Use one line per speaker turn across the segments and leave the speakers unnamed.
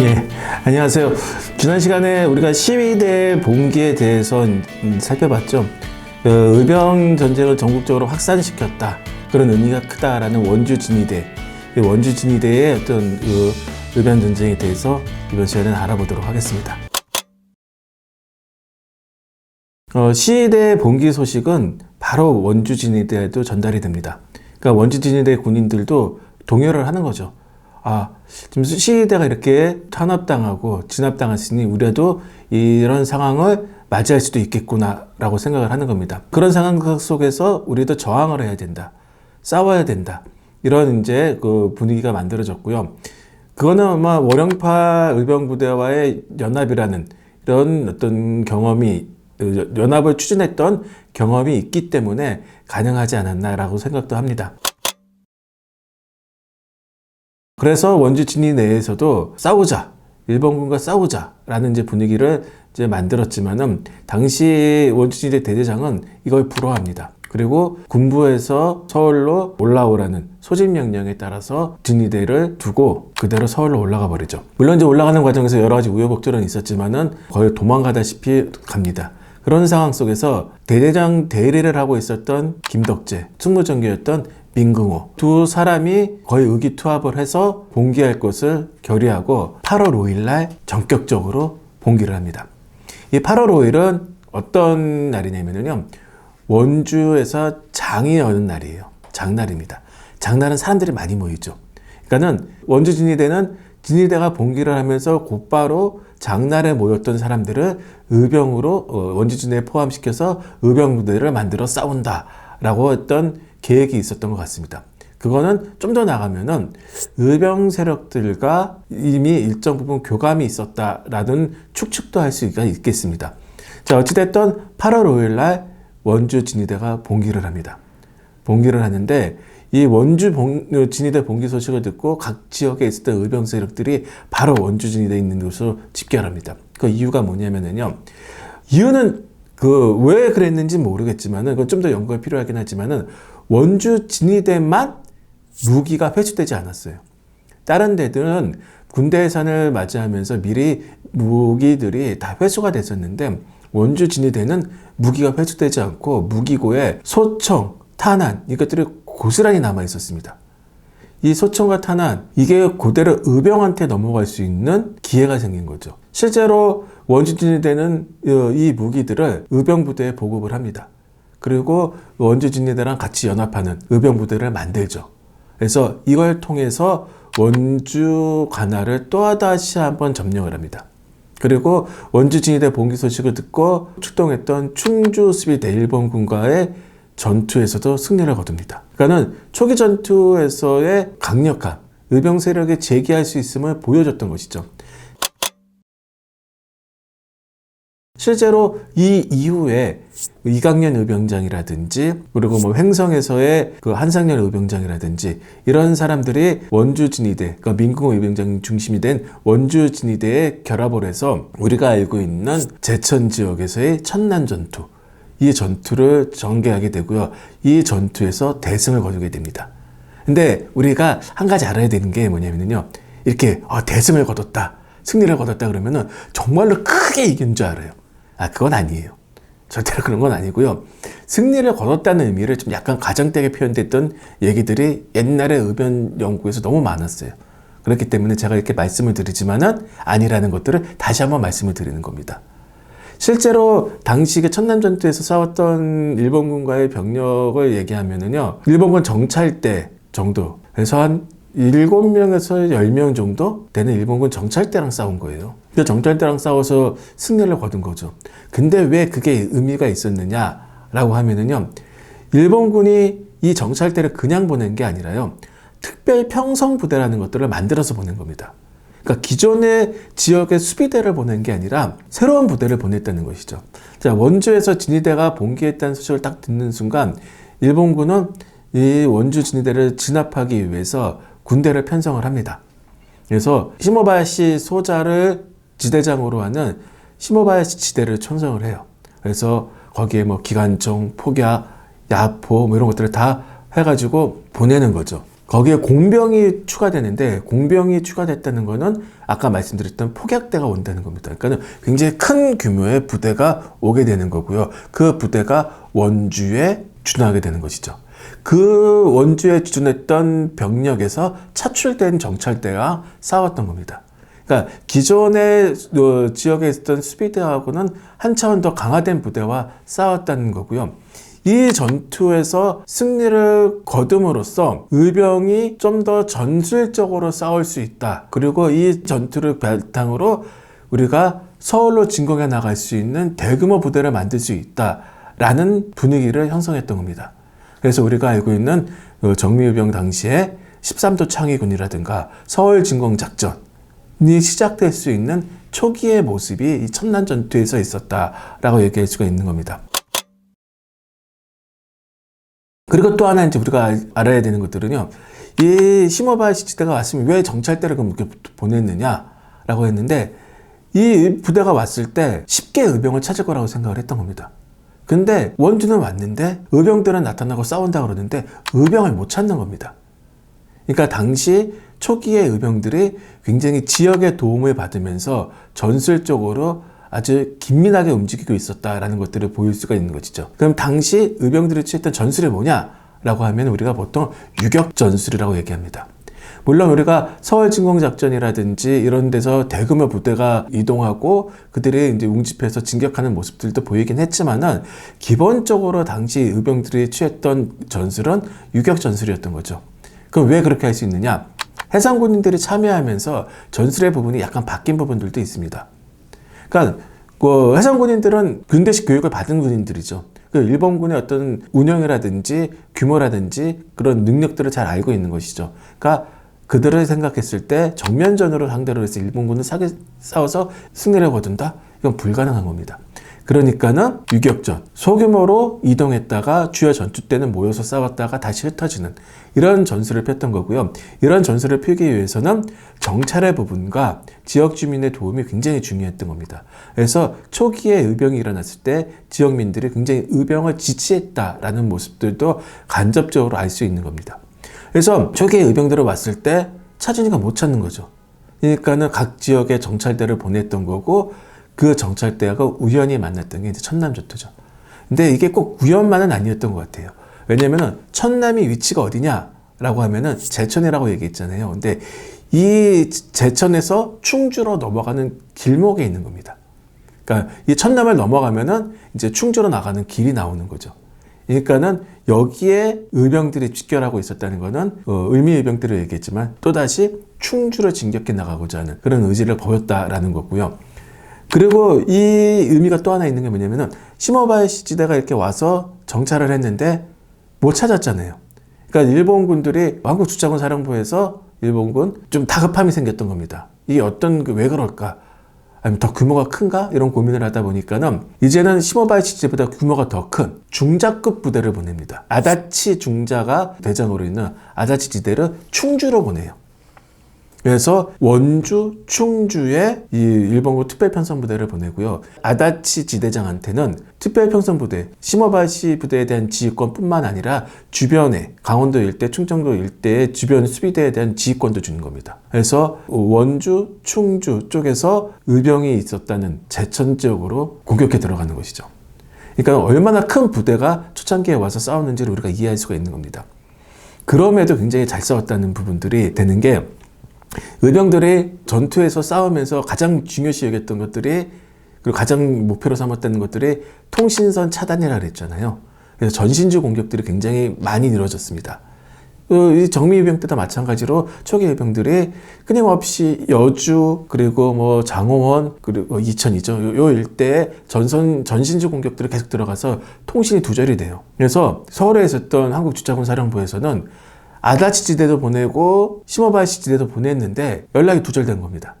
예, 안녕하세요. 지난 시간에 우리가 시위대 봉기에 대해서 음, 살펴봤죠. 그 의병 전쟁을 전국적으로 확산시켰다. 그런 의미가 크다라는 원주 진위대. 이 원주 진위대의 어떤 그 의병 전쟁에 대해서 이번 시간에 알아보도록 하겠습니다. 어, 시위대 봉기 소식은 바로 원주 진위대에도 전달이 됩니다. 그러니까 원주 진위대 군인들도 동요를 하는 거죠. 아, 지금 시위대가 이렇게 탄압당하고 진압당했으니 우리도 이런 상황을 맞이할 수도 있겠구나라고 생각을 하는 겁니다. 그런 상황 속에서 우리도 저항을 해야 된다. 싸워야 된다. 이런 이제 그 분위기가 만들어졌고요. 그거는 아마 월영파 의병부대와의 연합이라는 이런 어떤 경험이 연합을 추진했던 경험이 있기 때문에 가능하지 않았나라고 생각도 합니다. 그래서 원주 진위 내에서도 싸우자. 일본군과 싸우자라는 이제 분위기를 이제 만들었지만은 당시 원주 진위 대대장은 이걸 불허합니다. 그리고 군부에서 서울로 올라오라는 소집 명령에 따라서 진위대를 두고 그대로 서울로 올라가 버리죠. 물론 이제 올라가는 과정에서 여러 가지 우여곡절은 있었지만은 거의 도망가다시피 갑니다. 그런 상황 속에서 대대장 대리를 하고 있었던 김덕재, 승무정교였던 민궁호 두 사람이 거의 의기투합을 해서 봉기할 것을 결의하고 8월 5일 날 전격적으로 봉기를 합니다. 이 8월 5일은 어떤 날이냐면요. 원주에서 장이 여는 날이에요. 장날입니다. 장날은 사람들이 많이 모이죠. 그러니까는 원주 진위대는 진위대가 봉기를 하면서 곧바로 장날에 모였던 사람들을 의병으로 어, 원주 진위대에 포함시켜서 의병 부대를 만들어 싸운다라고 했던 계획이 있었던 것 같습니다. 그거는 좀 더 나가면은 의병 세력들과 이미 일정 부분 교감이 있었다라는 추측도 할 수가 있겠습니다. 자, 어찌됐든 8월 5일 날 원주 진위대가 봉기를 합니다. 봉기를 하는데 이 원주 봉, 진위대 봉기 소식을 듣고 각 지역에 있었던 의병 세력들이 바로 원주 진위대에 있는 곳으로 집결합니다. 그 이유가 뭐냐면요. 이유는 그 왜 그랬는지 모르겠지만은 그건 좀 더 연구가 필요하긴 하지만은 원주 진위대만 무기가 회수되지 않았어요. 다른 데들은 군대 해산을 맞이하면서 미리 무기들이 다 회수가 됐었는데 원주 진위대는 무기가 회수되지 않고 무기고에 소총, 탄환 이것들이 고스란히 남아 있었습니다. 이 소총과 탄환 이게 그대로 의병한테 넘어갈 수 있는 기회가 생긴 거죠. 실제로 원주 진위대는 이 무기들을 의병 부대에 보급을 합니다. 그리고 원주 진리대랑 같이 연합하는 의병 부대를 만들죠. 그래서 이걸 통해서 원주 관할을 또 다시 한번 점령을 합니다. 그리고 원주 진위대 봉기 소식을 듣고 출동했던 충주 수비대 일본군과의 전투에서도 승리를 거둡니다. 그러니까는 초기 전투에서의 강력한 의병 세력에 제기할 수 있음을 보여줬던 것이죠. 실제로 이 이후에 이강년 의병장이라든지 그리고 뭐 횡성에서의 그 한상열 의병장이라든지 이런 사람들이 원주 진위대, 그러니까 민궁 의병장 중심이 된 원주 진위대에 결합을 해서 우리가 알고 있는 제천 지역에서의 천난 전투 이 전투를 전개하게 되고요. 이 전투에서 대승을 거두게 됩니다. 근데 우리가 한 가지 알아야 되는 게 뭐냐면요. 이렇게 어, 대승을 거뒀다. 승리를 거뒀다 그러면은 정말로 크게 이긴 줄 알아요. 아, 그건 아니에요. 절대로 그런 건 아니고요. 승리를 거뒀다는 의미를 좀 약간 가정되게 표현됐던 얘기들이 옛날에 의변 연구에서 너무 많았어요. 그렇기 때문에 제가 이렇게 말씀을 드리지만은 아니라는 것들을 다시 한번 말씀을 드리는 겁니다. 실제로 당시 그 천남전투에서 싸웠던 일본군과의 병력을 얘기하면은요, 일본군 정찰대 정도, 그래서 한 7명에서 10명 정도 되는 일본군 정찰대랑 싸운 거예요. 그 정찰대랑 싸워서 승리를 거둔 거죠. 근데 왜 그게 의미가 있었느냐라고 하면은요. 일본군이 이 정찰대를 그냥 보낸 게 아니라요. 특별 평성 부대라는 것들을 만들어서 보낸 겁니다. 그러니까 기존의 지역의 수비대를 보낸 게 아니라 새로운 부대를 보냈다는 것이죠. 자, 원주에서 진위대가 봉기했다는 소식을 딱 듣는 순간 일본군은 이 원주 진위대를 진압하기 위해서 군대를 편성을 합니다. 그래서 시모바야시 소자를 지대장으로 하는 시모바야시 지대를 천성을 해요. 그래서 거기에 뭐 기관총, 폭야, 야포 뭐 이런 것들을 다 해가지고 보내는 거죠. 거기에 공병이 추가되는데 공병이 추가됐다는 거는 아까 말씀드렸던 폭약대가 온다는 겁니다. 그러니까 굉장히 큰 규모의 부대가 오게 되는 거고요. 그 부대가 원주에 주둔하게 되는 것이죠. 그 원주에 주둔했던 병력에서 차출된 정찰대가 싸웠던 겁니다. 그러니까 기존의 어, 지역에 있었던 수비대하고는 한 차원 더 강화된 부대와 싸웠다는 거고요. 이 전투에서 승리를 거둠으로써 의병이 좀 더 전술적으로 싸울 수 있다. 그리고 이 전투를 바탕으로 우리가 서울로 진공해 나갈 수 있는 대규모 부대를 만들 수 있다 라는 분위기를 형성했던 겁니다. 그래서 우리가 알고 있는 그 정미의병 당시에 13도 창의군이라든가 서울 진공 작전이 시작될 수 있는 초기의 모습이 이 천난 전투에서 있었다라고 얘기할 수가 있는 겁니다. 그리고 또 하나 이제 우리가 알아야 되는 것들은요. 이 시모바시 지대가 왔으면 왜 정찰대를 그렇게 보냈느냐라고 했는데 이 부대가 왔을 때 쉽게 의병을 찾을 거라고 생각을 했던 겁니다. 근데 원주는 왔는데 의병들은 나타나고 싸운다 그러는데 의병을 못 찾는 겁니다. 그러니까 당시 초기의 의병들이 굉장히 지역의 도움을 받으면서 전술적으로 아주 긴밀하게 움직이고 있었다라는 것들을 보일 수가 있는 것이죠. 그럼 당시 의병들이 취했던 전술이 뭐냐라고 하면 우리가 보통 유격 전술이라고 얘기합니다. 물론 우리가 서울 진공 작전이라든지 이런 데서 대규모 부대가 이동하고 그들이 이제 웅집해서 진격하는 모습들도 보이긴 했지만은 기본적으로 당시 의병들이 취했던 전술은 유격 전술이었던 거죠. 그럼 왜 그렇게 할 수 있느냐? 해상군인들이 참여하면서 전술의 부분이 약간 바뀐 부분들도 있습니다. 그러니까 그 해상군인들은 군대식 교육을 받은 군인들이죠. 그 일본군의 어떤 운영이라든지 규모라든지 그런 능력들을 잘 알고 있는 것이죠. 그러니까 그들을 생각했을 때 정면전으로 상대로 해서 일본군을 싸워서 승리를 거둔다? 이건 불가능한 겁니다. 그러니까는 유격전, 소규모로 이동했다가 주요 전투 때는 모여서 싸웠다가 다시 흩어지는 이런 전술을 폈던 거고요. 이런 전술을 펴기 위해서는 정찰의 부분과 지역 주민의 도움이 굉장히 중요했던 겁니다. 그래서 초기에 의병이 일어났을 때 지역민들이 굉장히 의병을 지지했다라는 모습들도 간접적으로 알 수 있는 겁니다. 그래서 초기에 의병들을 왔을 때 찾으니까 못 찾는 거죠. 그러니까는 각 지역에 정찰대를 보냈던 거고 그 정찰대가 우연히 만났던 게 이제 천남조투죠. 근데 이게 꼭 우연만은 아니었던 것 같아요. 왜냐면은 천남이 위치가 어디냐라고 하면은 제천이라고 얘기했잖아요. 근데 이 제천에서 충주로 넘어가는 길목에 있는 겁니다. 그러니까 이 천남을 넘어가면은 이제 충주로 나가는 길이 나오는 거죠. 그러니까는 여기에 의병들이 직결하고 있었다는 것은 어, 의미 의병들을 얘기했지만 또다시 충주를 진격해 나가고자 하는 그런 의지를 보였다라는 거고요. 그리고 이 의미가 또 하나 있는 게 뭐냐면은 시모바이 시 지대가 이렇게 와서 정찰을 했는데 못 찾았잖아요. 그러니까 일본군들이 한국 주자군 사령부에서 일본군 좀 다급함이 생겼던 겁니다. 이게 어떤 그 왜 그럴까? 아니면 더 규모가 큰가? 이런 고민을 하다 보니까는 이제는 시모바이 시 지대보다 규모가 더 큰 중자급 부대를 보냅니다. 아다치 중자가 대장으로 있는 아다치 지대를 충주로 보내요. 그래서 원주, 충주에 이 일본군 특별편성부대를 보내고요. 아다치 지대장한테는 특별편성부대, 시모바시 부대에 대한 지휘권뿐만 아니라 주변에 강원도 일대, 충청도 일대의 주변 수비대에 대한 지휘권도 주는 겁니다. 그래서 원주, 충주 쪽에서 의병이 있었다는 제천 지역으로 공격해 들어가는 것이죠. 그러니까 얼마나 큰 부대가 초창기에 와서 싸웠는지를 우리가 이해할 수가 있는 겁니다. 그럼에도 굉장히 잘 싸웠다는 부분들이 되는 게 의병들이 전투에서 싸우면서 가장 중요시 여겼던 것들이 그리고 가장 목표로 삼았다는 것들이 통신선 차단이라 그랬잖아요. 그래서 전신주 공격들이 굉장히 많이 이루어졌습니다. 이 정미의병 때도 마찬가지로 초기 의병들이 끊임없이 여주 그리고 뭐 장호원 그리고 이천이죠. 요 일대에 전선 전신주 공격들이 계속 들어가서 통신이 두절이 돼요. 그래서 서울에 있었던 한국 주자군 사령부에서는 아다치 지대도 보내고 시모바시 지대도 보냈는데 연락이 두절된 겁니다.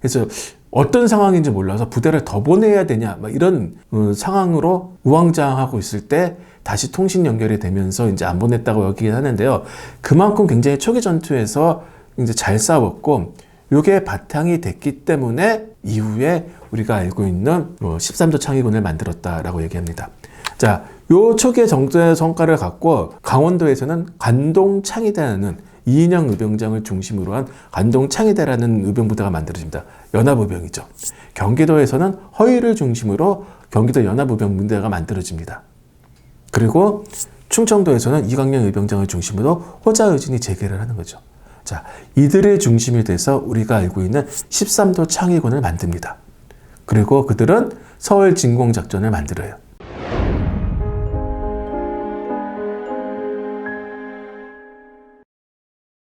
그래서 어떤 상황인지 몰라서 부대를 더 보내야 되냐 막 이런 어, 상황으로 우왕좌왕하고 있을 때 다시 통신 연결이 되면서 이제 안 보냈다고 여기긴 하는데요. 그만큼 굉장히 초기 전투에서 이제 잘 싸웠고 이게 바탕이 됐기 때문에 이후에 우리가 알고 있는 13조 뭐 창의군을 만들었다라고 얘기합니다. 자, 요 초기의 정제 성과를 갖고 강원도에서는 관동창이대라는 이인영 의병장을 중심으로 한 관동 창의대라는 의병부대가 만들어집니다. 연합의병이죠. 경기도에서는 허위를 중심으로 경기도 연합의병부대가 만들어집니다. 그리고 충청도에서는 이광영 의병장을 중심으로 호자의진이 재개를 하는 거죠. 자, 이들의 중심이 돼서 우리가 알고 있는 13도 창의군을 만듭니다. 그리고 그들은 서울 진공작전을 만들어요.